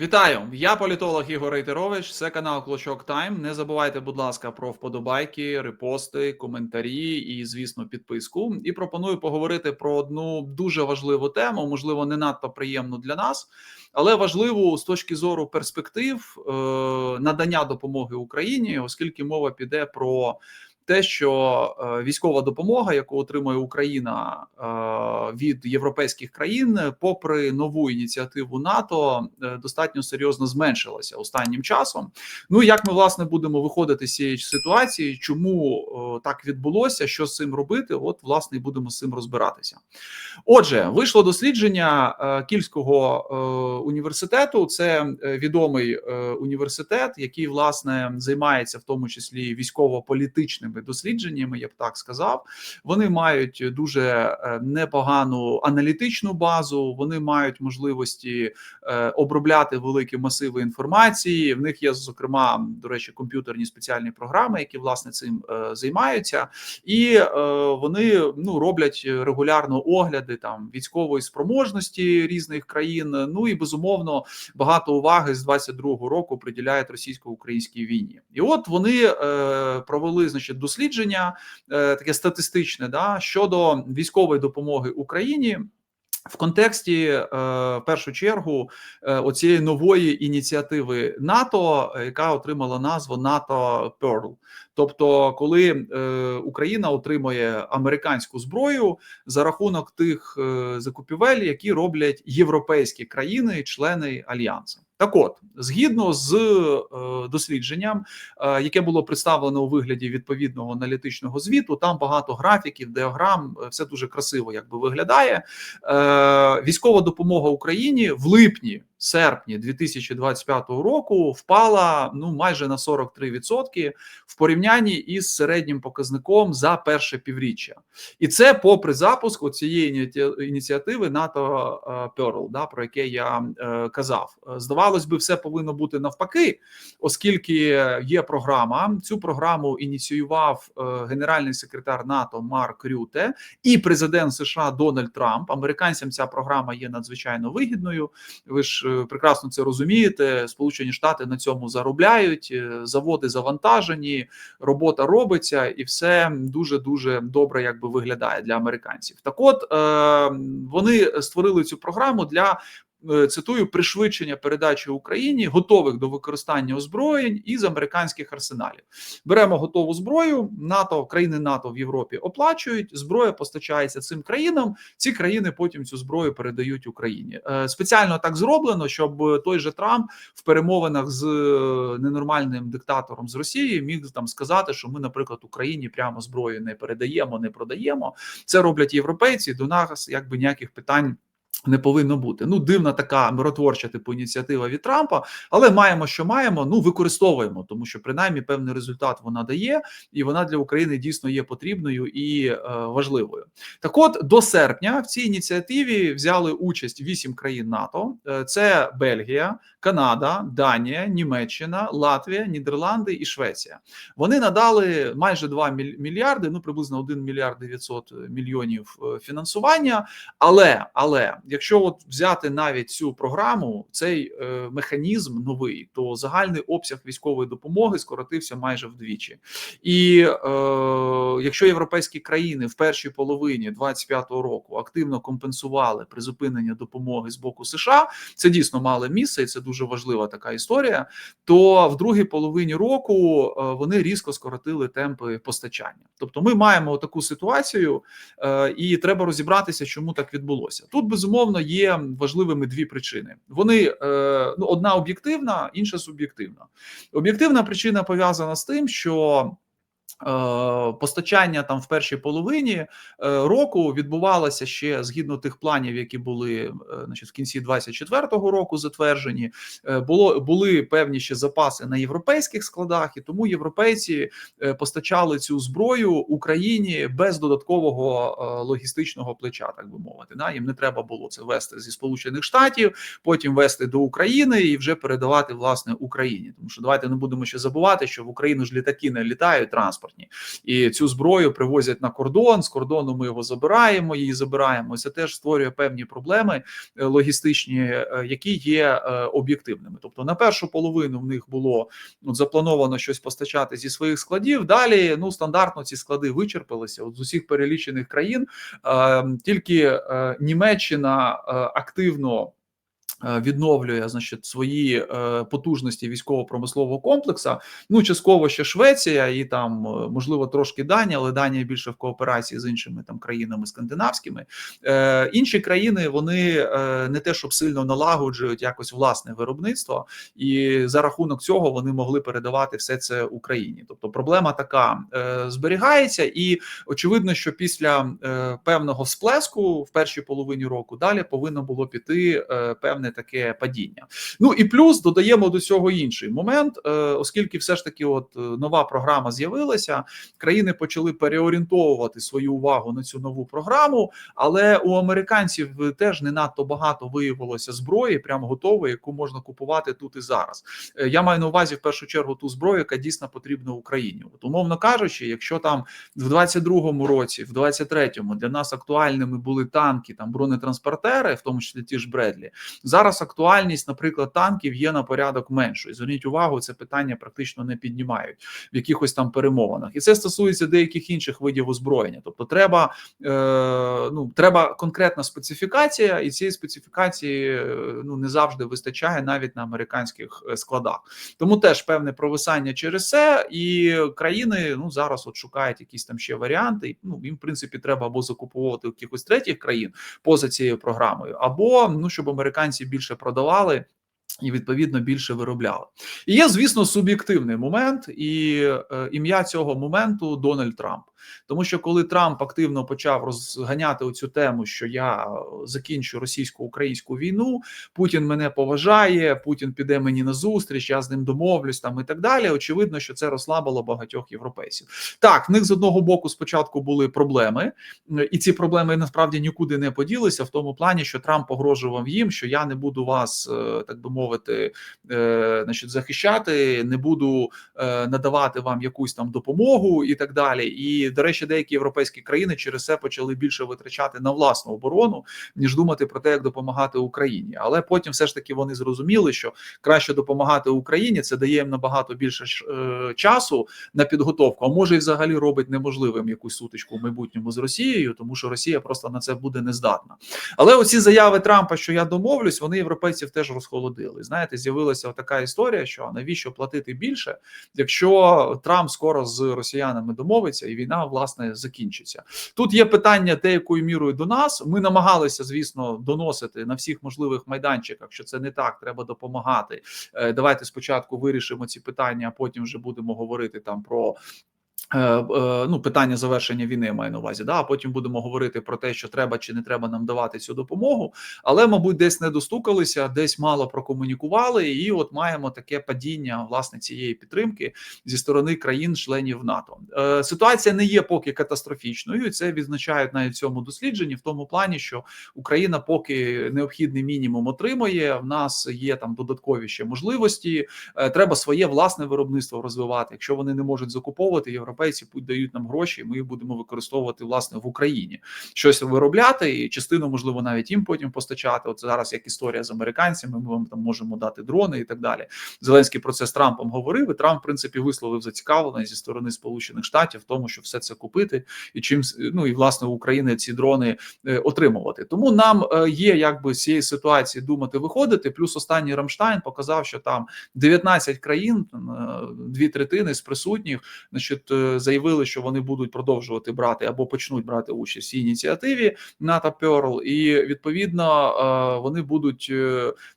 Вітаю! Я політолог Ігор Рейтерович. Це канал Клочок Тайм. Не забувайте, будь ласка, про вподобайки, репости, коментарі і, звісно, підписку. І пропоную поговорити про одну дуже важливу тему, можливо, не надто приємну для нас, але важливу з точки зору перспектив е, надання допомоги Україні, оскільки мова піде про. Те, що е, військова допомога, яку отримує Україна е, від європейських країн, попри нову ініціативу НАТО, е, достатньо серйозно зменшилася останнім часом. Ну як ми власне будемо виходити з цієї ситуації? Чому так відбулося? Що з цим робити? От власне і будемо з цим розбиратися. Отже, вийшло дослідження Кільського університету. Це відомий університет, який власне займається в тому числі військово-політичними дослідженнями, я б так сказав. Вони мають дуже е, непогану аналітичну базу. Вони мають можливості е, обробляти великі масиви інформації. В них є зокрема до речі, комп'ютерні спеціальні програми, які власне цим е, займаються, і вони ну роблять регулярно огляди там військової спроможності різних країн. Ну і безумовно багато уваги з 22-го року приділяють російсько-українській війні. І от вони провели значить дослідження, е, таке статистичне, да щодо військової допомоги Україні. В контексті е, в першу чергу е, оцієї нової ініціативи НАТО, яка отримала назву НАТО Pearl. Тобто, коли Україна отримує американську зброю за рахунок тих закупівель, які роблять європейські країни, члени альянсу. Так, от згідно з е, дослідженням, е, яке було представлено у вигляді відповідного аналітичного звіту, там багато графіків, диаграм, е, все дуже красиво, якби виглядає. Е, військова допомога Україні в липні серпні 2025 року впала ну майже на 43% в порівнянні із середнім показником за перше півріччя, і це попри запуск цієї ініціативи НАТО Pearl, да про яке я е, казав. Здавалось би, все повинно бути навпаки, оскільки є програма. Цю програму ініціював е, генеральний секретар НАТО Марк Рюте і президент США Дональд Трамп. Американцям ця програма є надзвичайно вигідною. Ви ж прекрасно це розумієте. Сполучені Штати на цьому заробляють, е, заводи завантажені, робота робиться, і все дуже дуже добре, якби виглядає для американців. Так, от е, вони створили цю програму для цитую пришвидшення передачі Україні готових до використання озброєнь із американських арсеналів. Беремо готову зброю. НАТО країни НАТО в Європі оплачують. Зброя постачається цим країнам. Ці країни потім цю зброю передають Україні. Е, спеціально так зроблено, щоб той же Трамп в перемовинах з е, ненормальним диктатором з Росії міг там сказати, що ми, наприклад, Україні прямо зброю не передаємо, не продаємо. Це роблять європейці. До нас якби ніяких питань. Не повинно бути ну дивна така миротворча типу ініціатива від Трампа, але маємо, що маємо. Ну використовуємо, тому що принаймні певний результат вона дає, і вона для України дійсно є потрібною і е, важливою. Так, от до серпня в цій ініціативі взяли участь вісім країн НАТО: е, це Бельгія, Канада, Данія, Німеччина, Латвія, Нідерланди і Швеція. Вони надали майже 2 мільярди, ну приблизно 1 мільярд 900 мільйонів е, фінансування. Але але якщо от взяти навіть цю програму, цей е, механізм новий, то загальний обсяг військової допомоги скоротився майже вдвічі. І е, якщо європейські країни в першій половині 25-го року активно компенсували призупинення допомоги з боку США, це дійсно мало місце, і це дуже важлива така історія. То в другій половині року е, вони різко скоротили темпи постачання. Тобто, ми маємо таку ситуацію, е, і треба розібратися, чому так відбулося. Тут безумовно безумовно є важливими дві причини. Вони е, ну одна об'єктивна, інша суб'єктивна. Об'єктивна причина пов'язана з тим, що постачання там в першій половині е, року відбувалося ще згідно тих планів, які були е, значить, в кінці 24-го року затверджені. Було були певні ще запаси на європейських складах, і тому європейці постачали цю зброю Україні без додаткового логістичного плеча, так би мовити. Да? Їм не треба було це вести зі Сполучених Штатів, потім вести до України і вже передавати власне Україні. Тому що давайте не будемо ще забувати, що в Україну ж літаки не літають транспорт транспортні, і цю зброю привозять на кордон. З кордону ми його забираємо. Її забираємо. Це теж створює певні проблеми е, логістичні, е, які є е, об'єктивними. Тобто, на першу половину в них було ну, заплановано щось постачати зі своїх складів. Далі ну стандартно ці склади вичерпалися. От з усіх перелічених країн е, тільки Німеччина активно. Е, відновлює значить свої е, потужності військово-промислового комплексу. Ну частково ще Швеція і там е, можливо трошки Данія, але Данія більше в кооперації з іншими там країнами скандинавськими. Інші країни вони не те, щоб сильно налагоджують якось власне виробництво, і за рахунок цього вони могли передавати все це Україні. Тобто проблема така зберігається, і очевидно, що після певного сплеску в першій половині року далі повинно було піти певне таке падіння. Ну і плюс додаємо до цього інший момент, е, оскільки все ж таки, от е, нова програма з'явилася, країни почали переорієнтовувати свою увагу на цю нову програму. Але у американців теж не надто багато виявилося зброї, прямо готової, яку можна купувати тут і зараз. Е, Я маю на увазі в першу чергу ту зброю, яка дійсно потрібна Україні. От, умовно кажучи, якщо там в 22-му році, в 23-му для нас актуальними були танки, там бронетранспортери, в тому числі ті ж Бредлі. Зараз актуальність, наприклад, танків є на порядок меншою. Зверніть увагу, це питання практично не піднімають в якихось там перемовинах, і це стосується деяких інших видів озброєння. Тобто, треба е, ну треба конкретна специфікація, і цієї специфікації е, ну не завжди вистачає навіть на американських е, складах. Тому теж певне провисання через це, і країни ну зараз от шукають якісь там ще варіанти. Ну їм в принципі треба або закуповувати якихось третіх країн поза цією програмою, або ну щоб американці більше продавали. І відповідно більше виробляли. І є, звісно, суб'єктивний момент, і е, ім'я цього моменту Дональд Трамп. Тому що коли Трамп активно почав розганяти оцю тему, що я закінчу російсько-українську війну, Путін мене поважає, Путін піде мені на зустріч, я з ним домовлюсь там і так далі. Очевидно, що це розслабило багатьох європейців. Так, в них з одного боку спочатку були проблеми, і ці проблеми насправді нікуди не поділися в тому плані, що Трамп погрожував їм, що я не буду вас, е, так би мовити, е, значить, захищати, не буду е, надавати вам якусь там допомогу і так далі. І до речі, деякі європейські країни через це почали більше витрачати на власну оборону, ніж думати про те, як допомагати Україні. Але потім все ж таки вони зрозуміли, що краще допомагати Україні це дає їм набагато більше е, часу на підготовку. А може, і взагалі робить неможливим якусь сутичку в майбутньому з Росією, тому що Росія просто на це буде не здатна. Але оці заяви Трампа, що я домовлюсь, вони європейців теж розхолодили. Знаєте, з'явилася така історія, що навіщо платити більше, якщо Трамп скоро з росіянами домовиться, і війна власне закінчиться. Тут є питання, те, якою мірою до нас. Ми намагалися, звісно, доносити на всіх можливих майданчиках, що це не так, треба допомагати. Е, Давайте спочатку вирішимо ці питання, а потім вже будемо говорити там про. Е, е, ну, питання завершення війни я маю на увазі, да, а потім будемо говорити про те, що треба чи не треба нам давати цю допомогу. Але, мабуть, десь не достукалися, десь мало прокомунікували, і от маємо таке падіння власне цієї підтримки зі сторони країн-членів НАТО. Е, Ситуація не є поки катастрофічною. і Це відзначають навіть в цьому дослідженні, в тому плані, що Україна поки необхідний мінімум отримує. В нас є там додаткові ще можливості. Е, Треба своє власне виробництво розвивати. Якщо вони не можуть закуповувати європейські путь дають нам гроші, і ми їх будемо використовувати власне в Україні, щось виробляти, і частину можливо навіть їм потім постачати. От зараз як історія з американцями, ми вам там можемо дати дрони і так далі. Зеленський про це з Трампом говорив. і Трамп, в принципі, висловив зацікавленість зі сторони Сполучених Штатів в тому, що все це купити, і чим ну і власне в Україні ці дрони е, отримувати. Тому нам е, є якби з цієї ситуації думати виходити. Плюс останній Рамштайн показав, що там 19 країн, е, дві третини з присутніх, значить, заявили, що вони будуть продовжувати брати або почнуть брати участь в цій ініціативі НАТО Перл, і відповідно вони будуть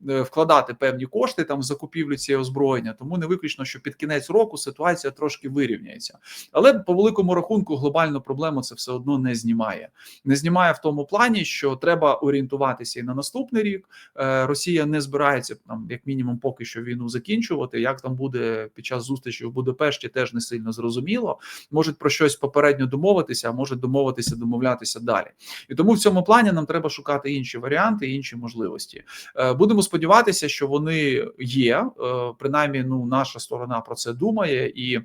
вкладати певні кошти там в закупівлю цієї озброєння. Тому не виключно, що під кінець року ситуація трошки вирівняється. Але по великому рахунку глобальну проблему це все одно не знімає. Не знімає в тому плані, що треба орієнтуватися і на наступний рік. Росія не збирається там, як мінімум, поки що війну закінчувати. Як там буде під час зустрічі в Будапешті, теж не сильно зрозуміло. Можуть про щось попередньо домовитися, а можуть домовитися, домовлятися далі. І тому в цьому плані нам треба шукати інші варіанти, інші можливості. Будемо сподіватися, що вони є. Принаймні, ну наша сторона про це думає і.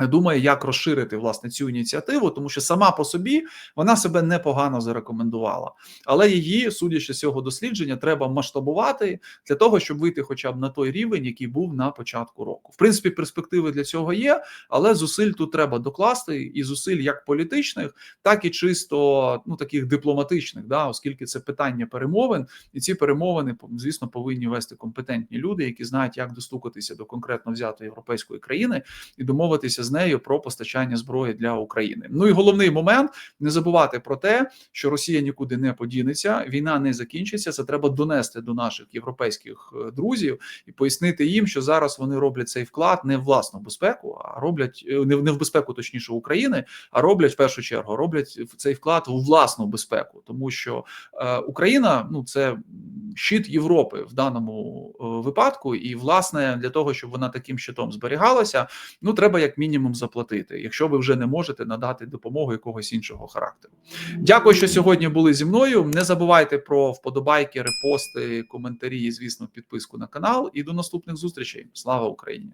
Думає, як розширити власне цю ініціативу, тому що сама по собі вона себе непогано зарекомендувала. Але її, судячи з цього дослідження, треба масштабувати для того, щоб вийти хоча б на той рівень, який був на початку року. В принципі, перспективи для цього є, але зусиль тут треба докласти, і зусиль як політичних, так і чисто ну таких дипломатичних, да, оскільки це питання перемовин, і ці перемовини звісно повинні вести компетентні люди, які знають, як достукатися до конкретно взятої європейської країни і домовитися з нею про постачання зброї для України. Ну і головний момент не забувати про те, що Росія нікуди не подінеться, війна не закінчиться. Це треба донести до наших європейських е, друзів і пояснити їм, що зараз вони роблять цей вклад не в власну безпеку, а роблять е, не в не в безпеку, точніше України, а роблять в першу чергу роблять цей вклад у власну безпеку, тому що е, Україна ну це щит Європи в даному е, випадку, і власне для того, щоб вона таким щитом зберігалася, ну треба як мінімум заплатити, якщо ви вже не можете надати допомогу якогось іншого характеру. Дякую, що сьогодні були зі мною. Не забувайте про вподобайки, репости, коментарі і, звісно, підписку на канал. І до наступних зустрічей. Слава Україні!